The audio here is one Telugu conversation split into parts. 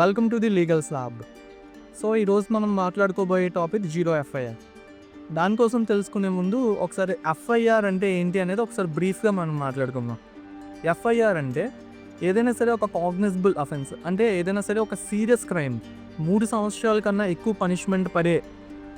Welcome to the legal slab so ఈరోజు మనం మాట్లాడుకోబోయే టాపిక్ జీరో ఎఫ్ఐఆర్ దానికోసం తెలుసుకునే ముందు ఒకసారి ఎఫ్ఐఆర్ అంటే ఏంటి అనేది ఒకసారి బ్రీఫ్గా మనం మాట్లాడుకుందాం. ఎఫ్ఐఆర్ అంటే ఏదైనా సరే ఒక కాగ్నిజబుల్ అఫెన్స్ అంటే ఏదైనా సరే ఒక సీరియస్ క్రైమ్ మూడు సంవత్సరాల కన్నా ఎక్కువ పనిష్మెంట్ పడే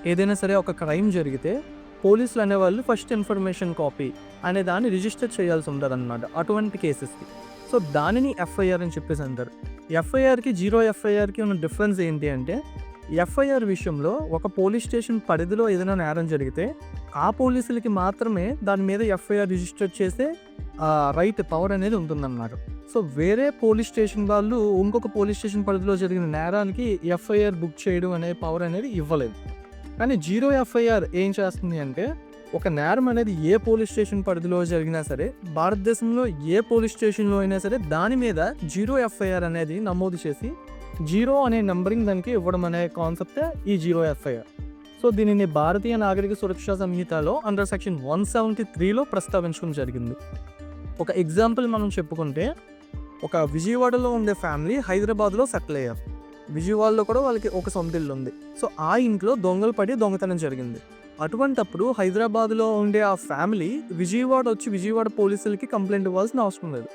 ఏదైనా సరే ఒక క్రైమ్ జరిగితే పోలీసులు అనేవాళ్ళు ఫస్ట్ ఇన్ఫర్మేషన్ కాపీ అనే దాన్ని రిజిస్టర్ చేయాల్సి ఉంటుంది అన్నమాట అటువంటి కేసెస్కి సో దానిని ఎఫ్ఐఆర్ అని చెప్పేసి అంటారు. ఎఫ్ఐఆర్కి జీరో ఎఫ్ఐఆర్కి ఉన్న డిఫరెన్స్ ఏంటి అంటే ఎఫ్ఐఆర్ విషయంలో ఒక పోలీస్ స్టేషన్ పరిధిలో ఏదైనా నేరం జరిగితే ఆ పోలీసులకి మాత్రమే దాని మీద ఎఫ్ఐఆర్ రిజిస్టర్ చేసే రైట్ పవర్ అనేది ఉంటుందన్నమాట. సో వేరే పోలీస్ స్టేషన్ వాళ్ళు ఇంకొక పోలీస్ స్టేషన్ పరిధిలో జరిగిన నేరానికి ఎఫ్ఐఆర్ బుక్ చేయడం అనే పవర్ అనేది ఇవ్వలేదు. కానీ జీరో ఎఫ్ఐఆర్ ఏం చేస్తుంది అంటే ఒక నేరం అనేది ఏ పోలీస్ స్టేషన్ పరిధిలో జరిగినా సరే భారతదేశంలో ఏ పోలీస్ స్టేషన్లో అయినా సరే దాని మీద జీరో ఎఫ్ఐఆర్ అనేది నమోదు చేసి జీరో అనే నంబరింగ్ దానికి ఇవ్వడం అనే కాన్సెప్టే ఈ జీరో ఎఫ్ఐఆర్. సో దీనిని భారతీయ నాగరిక సురక్షా సంహితలో అండర్ సెక్షన్ వన్ సెవెంటీ త్రీలో ప్రస్తావించడం జరిగింది. ఒక ఎగ్జాంపుల్ మనం చెప్పుకుంటే ఒక విజయవాడలో ఉండే ఫ్యామిలీ హైదరాబాద్లో సెటిల్ అయ్యారు. విజయవాడలో కూడా వాళ్ళకి ఒక సొంత ఇల్లు ఉంది సో ఆ ఇంట్లో దొంగలు పడి దొంగతనం జరిగింది. అటువంటప్పుడు హైదరాబాద్లో ఉండే ఆ ఫ్యామిలీ విజయవాడ వచ్చి విజయవాడ పోలీసులకి కంప్లైంట్ ఇవ్వాల్సిన అవసరం లేదు.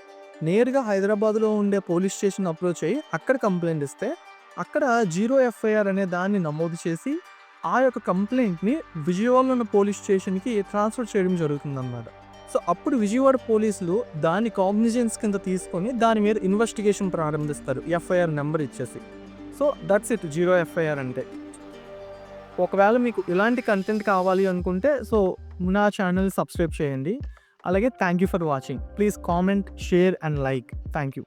నేరుగా హైదరాబాద్లో ఉండే పోలీస్ స్టేషన్ అప్రోచ్ అయ్యి అక్కడ కంప్లైంట్ ఇస్తే అక్కడ జీరో ఎఫ్ఐఆర్ అనే దాన్ని నమోదు చేసి ఆ యొక్క కంప్లైంట్ని విజయవాడలో ఉన్న పోలీస్ స్టేషన్కి ట్రాన్స్ఫర్ చేయడం జరుగుతుందన్నమాట. సో అప్పుడు విజయవాడ పోలీసులు దాని కాగ్నిజెన్స్ కింద తీసుకొని దాని మీద ఇన్వెస్టిగేషన్ ప్రారంభిస్తారు. ఎఫ్ఐఆర్ నెంబర్ ఇచ్చేసి. So that's it zero FIR అంటే. ఒకవేళ మీకు ఇలాంటి కంటెంట్ కావాలి అనుకుంటే సో నా ఛానల్ సబ్స్క్రైబ్ చేయండి. అలాగే thank you for watching please comment share and like thank you